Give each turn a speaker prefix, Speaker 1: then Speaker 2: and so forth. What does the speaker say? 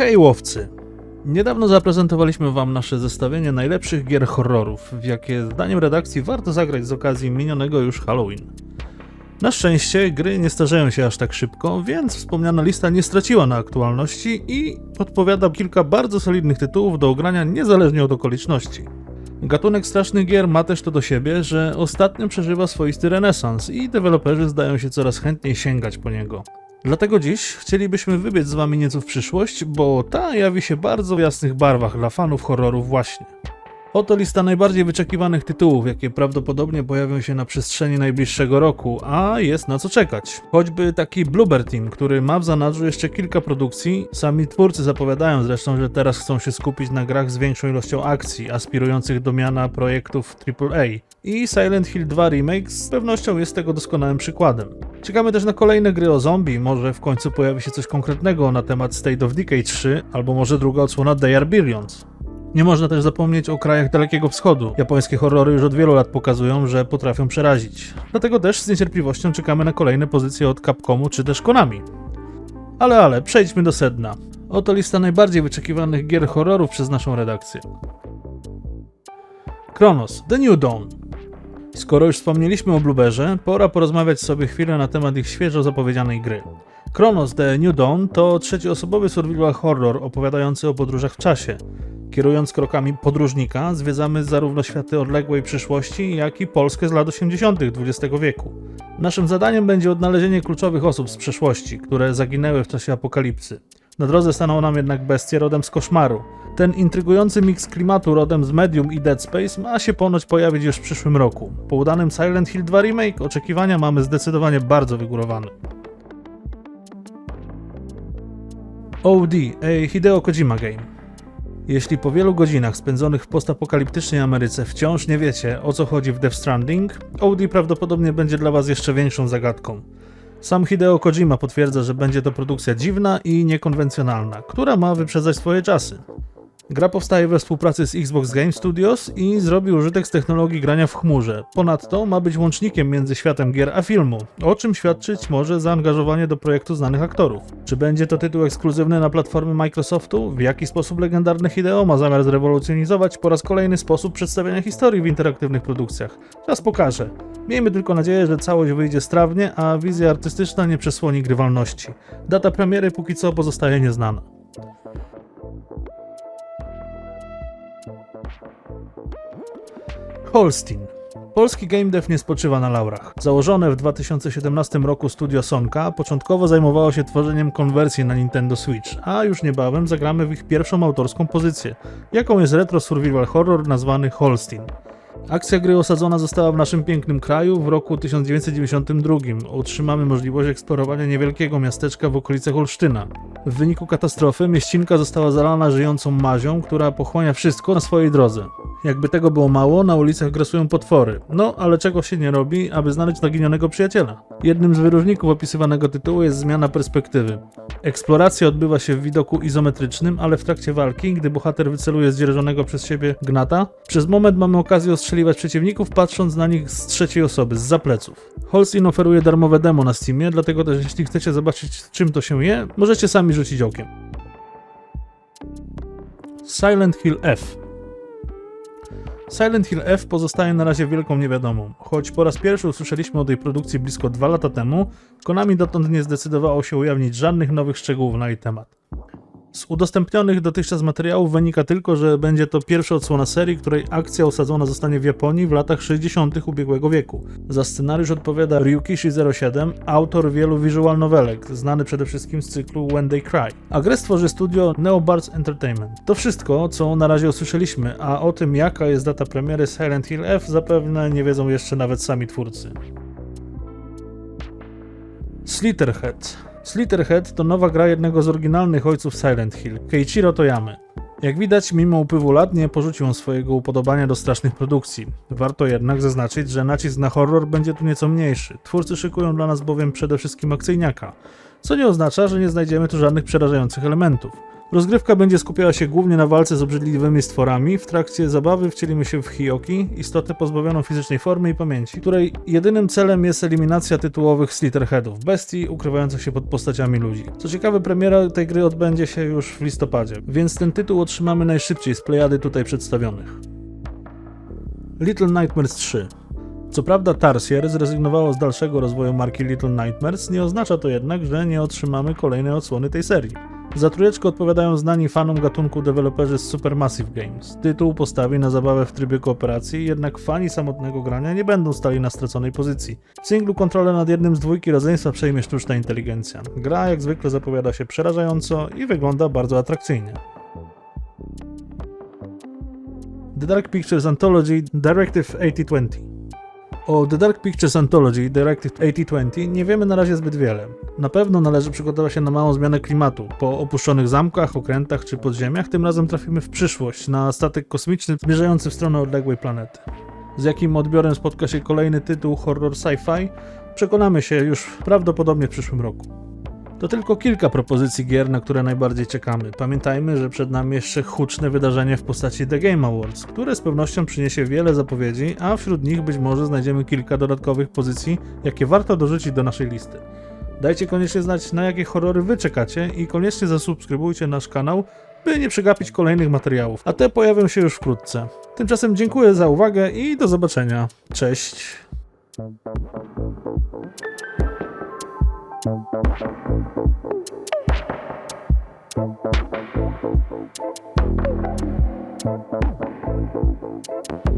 Speaker 1: Hej łowcy! Niedawno zaprezentowaliśmy wam nasze zestawienie najlepszych gier horrorów, w jakie zdaniem redakcji warto zagrać z okazji minionego już Halloween. Na szczęście gry nie starzeją się aż tak szybko, więc wspomniana lista nie straciła na aktualności i podpowiada kilka bardzo solidnych tytułów do ogrania niezależnie od okoliczności. Gatunek strasznych gier ma też to do siebie, że ostatnio przeżywa swoisty renesans i deweloperzy zdają się coraz chętniej sięgać po niego. Dlatego dziś chcielibyśmy wybiec z wami nieco w przyszłość, bo ta jawi się bardzo w jasnych barwach dla fanów horrorów właśnie. Oto lista najbardziej wyczekiwanych tytułów, jakie prawdopodobnie pojawią się na przestrzeni najbliższego roku, a jest na co czekać. Choćby taki Bloober Team, który ma w zanadrzu jeszcze kilka produkcji. Sami twórcy zapowiadają zresztą, że teraz chcą się skupić na grach z większą ilością akcji, aspirujących do miana projektów AAA. I Silent Hill 2 Remake z pewnością jest tego doskonałym przykładem. Czekamy też na kolejne gry o zombie, może w końcu pojawi się coś konkretnego na temat State of Decay 3, albo może druga odsłona They Are Billions. Nie można też zapomnieć o krajach Dalekiego Wschodu. Japońskie horrory już od wielu lat pokazują, że potrafią przerazić. Dlatego też z niecierpliwością czekamy na kolejne pozycje od Capcomu czy też Konami. Ale, ale, przejdźmy do sedna. Oto lista najbardziej wyczekiwanych gier horrorów przez naszą redakcję. Kronos, The New Dawn. Skoro już wspomnieliśmy o Blueberze, pora porozmawiać sobie chwilę na temat ich świeżo zapowiedzianej gry. Kronos The New Dawn to trzecioosobowy survival horror opowiadający o podróżach w czasie. Kierując krokami podróżnika, zwiedzamy zarówno światy odległej przyszłości, jak i Polskę z lat 80. XX wieku. Naszym zadaniem będzie odnalezienie kluczowych osób z przeszłości, które zaginęły w czasie apokalipsy. Na drodze staną nam jednak bestie rodem z koszmaru. Ten intrygujący miks klimatu rodem z Medium i Dead Space ma się ponoć pojawić już w przyszłym roku. Po udanym Silent Hill 2 Remake oczekiwania mamy zdecydowanie bardzo wygórowane. OD, a Hideo Kojima Game. Jeśli po wielu godzinach spędzonych w postapokaliptycznej Ameryce wciąż nie wiecie o co chodzi w Death Stranding, OD prawdopodobnie będzie dla Was jeszcze większą zagadką. Sam Hideo Kojima potwierdza, że będzie to produkcja dziwna i niekonwencjonalna, która ma wyprzedzać swoje czasy. Gra powstaje we współpracy z Xbox Game Studios i zrobi użytek z technologii grania w chmurze. Ponadto ma być łącznikiem między światem gier a filmu, o czym świadczyć może zaangażowanie do projektu znanych aktorów. Czy będzie to tytuł ekskluzywny na platformy Microsoftu? W jaki sposób legendarny Hideo ma zamiar zrewolucjonizować po raz kolejny sposób przedstawiania historii w interaktywnych produkcjach? Czas pokaże. Miejmy tylko nadzieję, że całość wyjdzie strawnie, a wizja artystyczna nie przesłoni grywalności. Data premiery póki co pozostaje nieznana. Holstein. Polski game dev nie spoczywa na laurach. Założone w 2017 roku studio Sonka początkowo zajmowało się tworzeniem konwersji na Nintendo Switch, a już niebawem zagramy w ich pierwszą autorską pozycję, jaką jest retro survival horror nazwany Holstein. Akcja gry osadzona została w naszym pięknym kraju w roku 1992. Otrzymamy możliwość eksplorowania niewielkiego miasteczka w okolicach Olsztyna. W wyniku katastrofy mieścinka została zalana żyjącą mazią, która pochłania wszystko na swojej drodze. Jakby tego było mało, na ulicach grasują potwory. No, ale czego się nie robi, aby znaleźć zaginionego przyjaciela? Jednym z wyróżników opisywanego tytułu jest zmiana perspektywy. Eksploracja odbywa się w widoku izometrycznym, ale w trakcie walki, gdy bohater wyceluje zdzierżonego przez siebie gnata, przez moment mamy okazję ostrzeliwać przeciwników, patrząc na nich z trzeciej osoby, z pleców. Holstein oferuje darmowe demo na Steamie, dlatego też jeśli chcecie zobaczyć czym to się je, możecie sami rzucić okiem. Silent Hill F Silent Hill F pozostaje na razie wielką niewiadomą. Choć po raz pierwszy usłyszeliśmy o tej produkcji blisko dwa lata temu, Konami dotąd nie zdecydowało się ujawnić żadnych nowych szczegółów na jej temat. Z udostępnionych dotychczas materiałów wynika tylko, że będzie to pierwsza odsłona serii, której akcja osadzona zostanie w Japonii w latach 60. ubiegłego wieku. Za scenariusz odpowiada Ryukishi07, autor wielu visual novelek, znany przede wszystkim z cyklu When They Cry. A grę stworzy studio Neobards Entertainment. To wszystko, co na razie usłyszeliśmy, a o tym jaka jest data premiery Silent Hill F zapewne nie wiedzą jeszcze nawet sami twórcy. Slitterhead Slitterhead to nowa gra jednego z oryginalnych ojców Silent Hill, Keiichiro Toyamy. Jak widać, mimo upływu lat nie porzucił on swojego upodobania do strasznych produkcji. Warto jednak zaznaczyć, że nacisk na horror będzie tu nieco mniejszy. Twórcy szykują dla nas bowiem przede wszystkim akcyjniaka, co nie oznacza, że nie znajdziemy tu żadnych przerażających elementów. Rozgrywka będzie skupiała się głównie na walce z obrzydliwymi stworami. W trakcie zabawy wcielimy się w Hioki, istotę pozbawioną fizycznej formy i pamięci, której jedynym celem jest eliminacja tytułowych Slitterheadów, bestii ukrywających się pod postaciami ludzi. Co ciekawe, premiera tej gry odbędzie się już w listopadzie, więc ten tytuł otrzymamy najszybciej z plejady tutaj przedstawionych. Little Nightmares 3 co prawda Tarsier zrezygnowało z dalszego rozwoju marki Little Nightmares, nie oznacza to jednak, że nie otrzymamy kolejnej odsłony tej serii. Za trójeczkę odpowiadają znani fanom gatunku deweloperzy z Supermassive Games. Tytuł postawi na zabawę w trybie kooperacji, jednak fani samotnego grania nie będą stali na straconej pozycji. W singlu kontrolę nad jednym z dwójki rodzeństwa przejmie sztuczna inteligencja. Gra jak zwykle zapowiada się przerażająco i wygląda bardzo atrakcyjnie. The Dark Pictures Anthology Directive 8020 o The Dark Pictures Anthology Directive 8020 nie wiemy na razie zbyt wiele. Na pewno należy przygotować się na małą zmianę klimatu. Po opuszczonych zamkach, okrętach czy podziemiach tym razem trafimy w przyszłość, na statek kosmiczny zmierzający w stronę odległej planety. Z jakim odbiorem spotka się kolejny tytuł horror sci-fi, przekonamy się już prawdopodobnie w przyszłym roku. To tylko kilka propozycji gier, na które najbardziej czekamy. Pamiętajmy, że przed nami jeszcze huczne wydarzenie w postaci The Game Awards, które z pewnością przyniesie wiele zapowiedzi, a wśród nich być może znajdziemy kilka dodatkowych pozycji, jakie warto dorzucić do naszej listy. Dajcie koniecznie znać, na jakie horrory wy czekacie i koniecznie zasubskrybujcie nasz kanał, by nie przegapić kolejnych materiałów, a te pojawią się już wkrótce. Tymczasem dziękuję za uwagę i do zobaczenia. Cześć!
Speaker 2: Thank you.